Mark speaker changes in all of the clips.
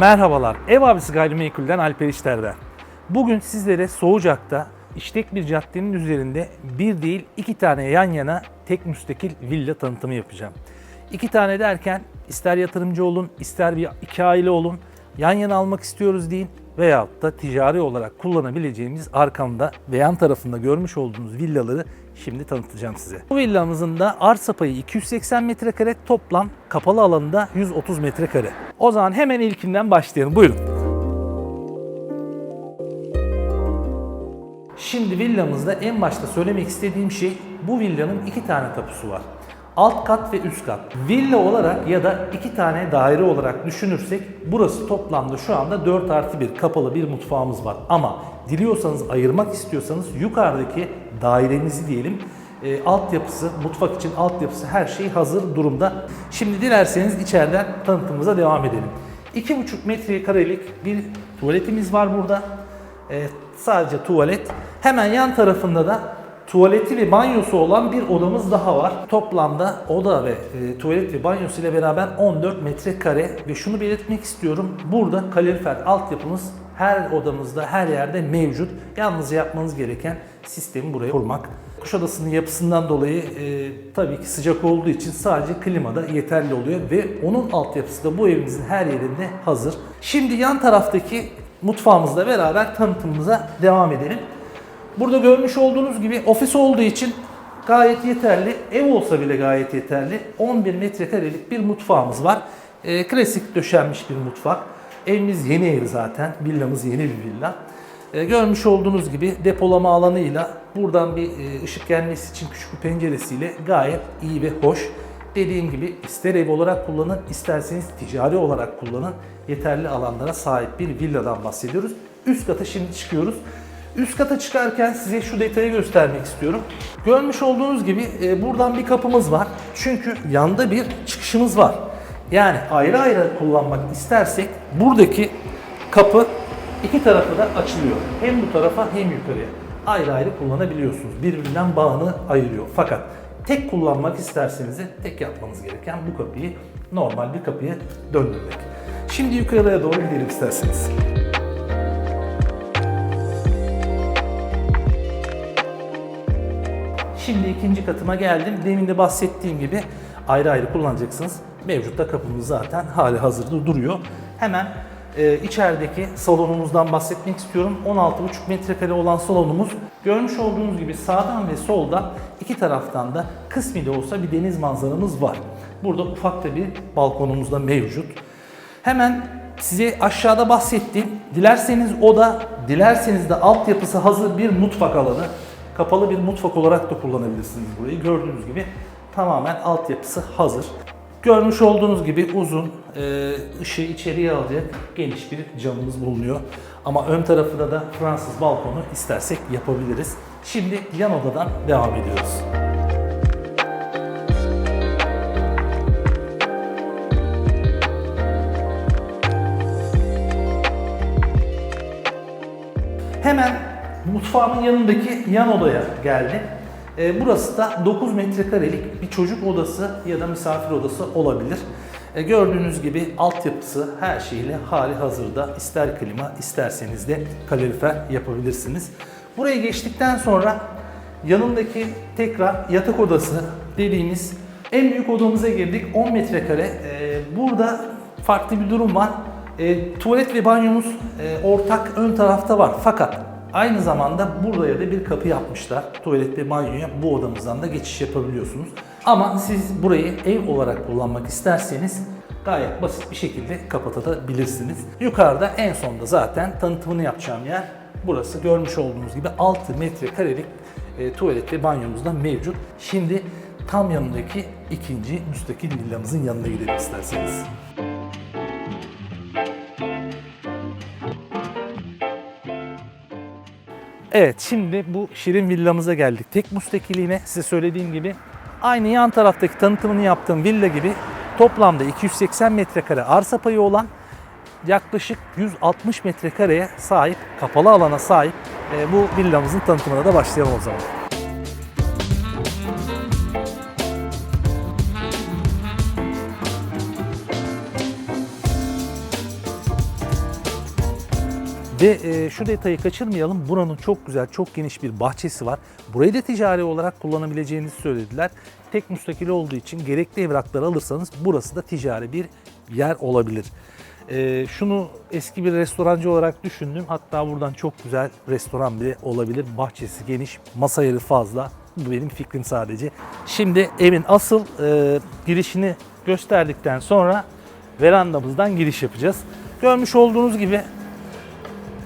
Speaker 1: Merhabalar, Ev Abisi Gayrimenkul'den Alper İşler'den. Bugün sizlere Soğucak'ta işlek bir caddenin üzerinde bir değil iki tane yan yana tek müstakil villa tanıtımı yapacağım. İki tane derken ister yatırımcı olun, ister bir iki aile olun, yan yana almak istiyoruz deyin veyahut da ticari olarak kullanabileceğimiz arkamda ve yan tarafında görmüş olduğunuz villaları şimdi tanıtacağım size. Bu villamızın da arsa payı 280 metrekare, toplam kapalı alanında 130 metrekare. O zaman hemen ilkinden başlayalım. Buyurun. Şimdi villamızda en başta söylemek istediğim şey bu villanın iki tane tapusu var. Alt kat ve üst kat. Villa olarak ya da iki tane daire olarak düşünürsek burası toplamda şu anda 4 artı 1 kapalı bir mutfağımız var. Ama diliyorsanız ayırmak istiyorsanız yukarıdaki dairemizi diyelim e, altyapısı, mutfak için altyapısı her şey hazır durumda. Şimdi dilerseniz içeriden tanıtımımıza devam edelim. 2,5 metrekarelik bir tuvaletimiz var burada. E, sadece tuvalet. Hemen yan tarafında da tuvaleti ve banyosu olan bir odamız daha var. Toplamda oda ve e, tuvalet ve banyosu ile beraber 14 metrekare ve şunu belirtmek istiyorum. Burada kalorifer altyapımız her odamızda, her yerde mevcut. Yalnız yapmanız gereken sistemi buraya kurmak. Kuşadası'nın yapısından dolayı e, tabii ki sıcak olduğu için sadece klimada yeterli oluyor ve onun altyapısı da bu evimizin her yerinde hazır. Şimdi yan taraftaki mutfağımızla beraber tanıtımımıza devam edelim. Burada görmüş olduğunuz gibi ofis olduğu için gayet yeterli. Ev olsa bile gayet yeterli. 11 metrekarelik bir mutfağımız var. E, klasik döşenmiş bir mutfak. Evimiz yeni ev zaten. Villamız yeni bir villa. E, görmüş olduğunuz gibi depolama alanıyla buradan bir e, ışık gelmesi için küçük bir penceresiyle gayet iyi ve hoş. Dediğim gibi ister ev olarak kullanın, isterseniz ticari olarak kullanın. Yeterli alanlara sahip bir villadan bahsediyoruz. Üst kata şimdi çıkıyoruz. Üst kata çıkarken size şu detayı göstermek istiyorum. Görmüş olduğunuz gibi e, buradan bir kapımız var. Çünkü yanda bir çıkışımız var. Yani ayrı ayrı kullanmak istersek buradaki kapı iki tarafı da açılıyor. Hem bu tarafa hem yukarıya. Ayrı ayrı kullanabiliyorsunuz. Birbirinden bağını ayırıyor. Fakat tek kullanmak isterseniz de tek yapmanız gereken bu kapıyı normal bir kapıya döndürmek. Şimdi yukarıya doğru gidelim isterseniz. Şimdi ikinci katıma geldim. Demin de bahsettiğim gibi ayrı ayrı kullanacaksınız. Mevcutta kapımız zaten hali hazırda duruyor. Hemen e, içerideki salonumuzdan bahsetmek istiyorum. 16,5 metrekare olan salonumuz. Görmüş olduğunuz gibi sağdan ve soldan iki taraftan da kısmi de olsa bir deniz manzaramız var. Burada ufak da bir balkonumuz da mevcut. Hemen size aşağıda bahsettiğim, dilerseniz oda, dilerseniz de altyapısı hazır bir mutfak alanı. Kapalı bir mutfak olarak da kullanabilirsiniz burayı. Gördüğünüz gibi tamamen altyapısı hazır. Görmüş olduğunuz gibi uzun, e, ışığı içeriye alacak geniş bir camımız bulunuyor. Ama ön tarafında da Fransız balkonu istersek yapabiliriz. Şimdi yan odadan devam ediyoruz. Mutfağımın yanındaki yan odaya geldim. E, burası da 9 metrekarelik bir çocuk odası ya da misafir odası olabilir. E, gördüğünüz gibi altyapısı her şeyle hali hazırda. İster klima isterseniz de kalorifer yapabilirsiniz. Buraya geçtikten sonra yanındaki tekrar yatak odası dediğimiz en büyük odamıza girdik 10 metrekare. E, burada farklı bir durum var. E, tuvalet ve banyomuz e, ortak ön tarafta var. Fakat aynı zamanda buraya da bir kapı yapmışlar. Tuvalet ve banyoya bu odamızdan da geçiş yapabiliyorsunuz. Ama siz burayı ev olarak kullanmak isterseniz gayet basit bir şekilde kapatabilirsiniz. Yukarıda en sonda zaten tanıtımını yapacağım yer burası. Görmüş olduğunuz gibi 6 metrekarelik e, tuvalet ve banyomuz da mevcut. Şimdi tam yanındaki ikinci müstakil villamızın yanına gidelim isterseniz. Evet şimdi bu şirin villamıza geldik. Tek müstakiliğine size söylediğim gibi aynı yan taraftaki tanıtımını yaptığım villa gibi toplamda 280 metrekare arsa payı olan yaklaşık 160 metrekareye sahip, kapalı alana sahip e, bu villamızın tanıtımına da başlayalım o zaman. Ve e, şu detayı kaçırmayalım. Buranın çok güzel, çok geniş bir bahçesi var. Burayı da ticari olarak kullanabileceğinizi söylediler. Tek müstakil olduğu için gerekli evrakları alırsanız burası da ticari bir yer olabilir. E, şunu eski bir restorancı olarak düşündüm. Hatta buradan çok güzel restoran bile olabilir. Bahçesi geniş, masa yeri fazla. Bu benim fikrim sadece. Şimdi evin asıl e, girişini gösterdikten sonra verandamızdan giriş yapacağız. Görmüş olduğunuz gibi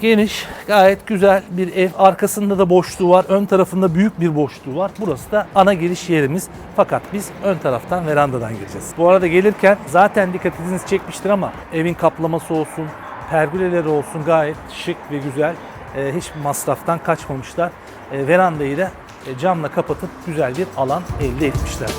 Speaker 1: geniş, gayet güzel bir ev. Arkasında da boşluğu var. Ön tarafında büyük bir boşluğu var. Burası da ana giriş yerimiz. Fakat biz ön taraftan verandadan gireceğiz. Bu arada gelirken zaten dikkatinizi çekmiştir ama evin kaplaması olsun, pergüleleri olsun gayet şık ve güzel. Ee, hiç masraftan kaçmamışlar. Ee, verandayı da e, camla kapatıp güzel bir alan elde etmişler.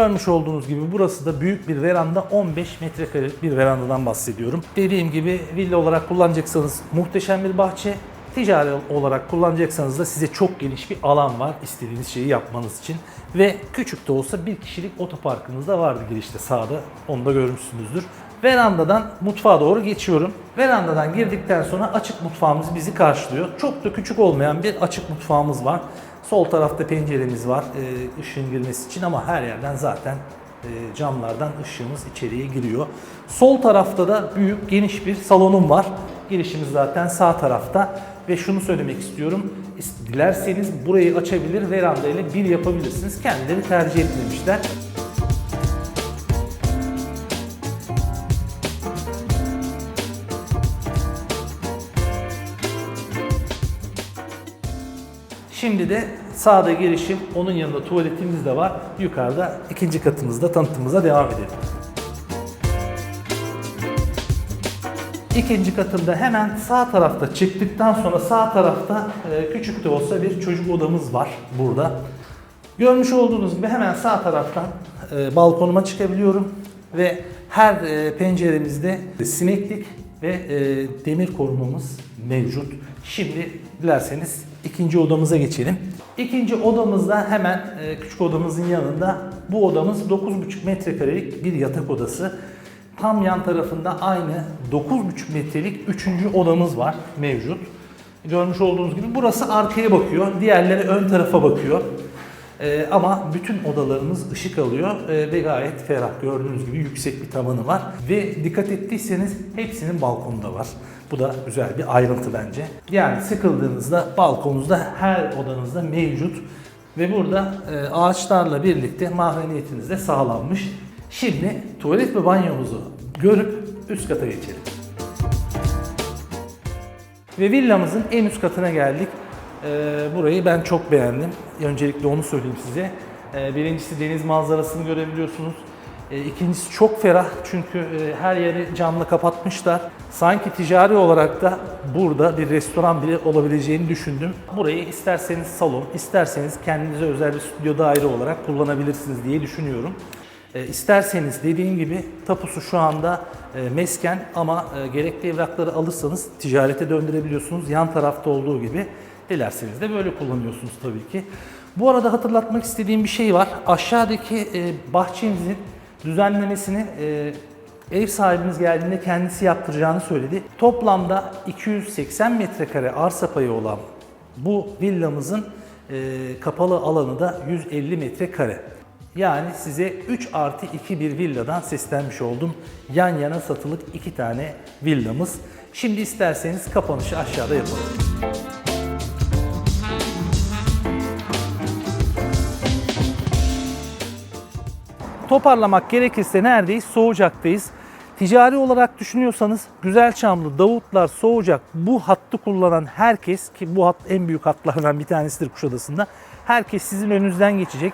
Speaker 1: Görmüş olduğunuz gibi burası da büyük bir veranda 15 metrekarelik bir verandadan bahsediyorum. Dediğim gibi villa olarak kullanacaksanız muhteşem bir bahçe, ticari olarak kullanacaksanız da size çok geniş bir alan var istediğiniz şeyi yapmanız için. Ve küçük de olsa bir kişilik otoparkınız da vardı girişte sağda onu da görmüşsünüzdür. Verandadan mutfağa doğru geçiyorum. Verandadan girdikten sonra açık mutfağımız bizi karşılıyor. Çok da küçük olmayan bir açık mutfağımız var. Sol tarafta penceremiz var e, ışığın girmesi için ama her yerden zaten e, camlardan ışığımız içeriye giriyor. Sol tarafta da büyük geniş bir salonum var. Girişimiz zaten sağ tarafta ve şunu söylemek istiyorum. Dilerseniz burayı açabilir, veranda ile bir yapabilirsiniz. Kendileri tercih etmemişler. Şimdi de sağda girişim, onun yanında tuvaletimiz de var. Yukarıda ikinci katımızda tanıtımımıza devam edelim. İkinci katında hemen sağ tarafta çıktıktan sonra sağ tarafta e, küçük de olsa bir çocuk odamız var burada. Görmüş olduğunuz gibi hemen sağ taraftan e, balkonuma çıkabiliyorum ve her e, penceremizde sineklik ve demir korumamız mevcut. Şimdi dilerseniz ikinci odamıza geçelim. İkinci odamızda hemen e, küçük odamızın yanında bu odamız 9,5 metrekarelik bir yatak odası. Tam yan tarafında aynı 9,5 metrelik üçüncü odamız var mevcut. Görmüş olduğunuz gibi burası arkaya bakıyor, diğerleri ön tarafa bakıyor. Ee, ama bütün odalarımız ışık alıyor ee, ve gayet ferah. Gördüğünüz gibi yüksek bir tavanı var. Ve dikkat ettiyseniz hepsinin balkonu da var. Bu da güzel bir ayrıntı bence. Yani sıkıldığınızda balkonunuzda her odanızda mevcut. Ve burada e, ağaçlarla birlikte mahremiyetiniz de sağlanmış. Şimdi tuvalet ve banyomuzu görüp üst kata geçelim. Ve villamızın en üst katına geldik. Ee, burayı ben çok beğendim. Öncelikle onu söyleyeyim size. Ee, birincisi deniz manzarasını görebiliyorsunuz. Ee, ikincisi çok ferah çünkü e, her yeri camla kapatmışlar. Sanki ticari olarak da burada bir restoran bile olabileceğini düşündüm. Burayı isterseniz salon, isterseniz kendinize özel bir stüdyo daire olarak kullanabilirsiniz diye düşünüyorum. E, isterseniz dediğim gibi tapusu şu anda e, mesken ama e, gerekli evrakları alırsanız ticarete döndürebiliyorsunuz. Yan tarafta olduğu gibi dilerseniz de böyle kullanıyorsunuz tabii ki. Bu arada hatırlatmak istediğim bir şey var. Aşağıdaki e, bahçemizin düzenlemesini e, ev sahibimiz geldiğinde kendisi yaptıracağını söyledi. Toplamda 280 metrekare arsa payı olan bu villamızın e, kapalı alanı da 150 metrekare. Yani size 3 artı 2 bir villadan seslenmiş oldum. Yan yana satılık iki tane villamız. Şimdi isterseniz kapanışı aşağıda yapalım. Toparlamak gerekirse neredeyiz? Soğucak'tayız. Ticari olarak düşünüyorsanız Güzelçamlı, Davutlar, Soğucak bu hattı kullanan herkes ki bu hat en büyük hatlardan bir tanesidir Kuşadası'nda. Herkes sizin önünüzden geçecek.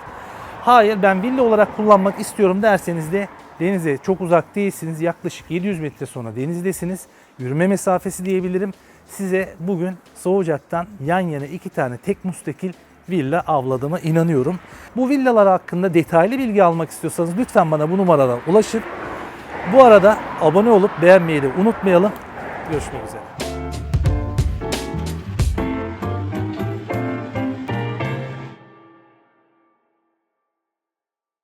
Speaker 1: Hayır ben villa olarak kullanmak istiyorum derseniz de denize çok uzak değilsiniz. Yaklaşık 700 metre sonra denizdesiniz. Yürüme mesafesi diyebilirim. Size bugün Soğucak'tan yan yana iki tane tek müstakil villa avladığıma inanıyorum. Bu villalar hakkında detaylı bilgi almak istiyorsanız lütfen bana bu numaradan ulaşın. Bu arada abone olup beğenmeyi de unutmayalım. Görüşmek üzere.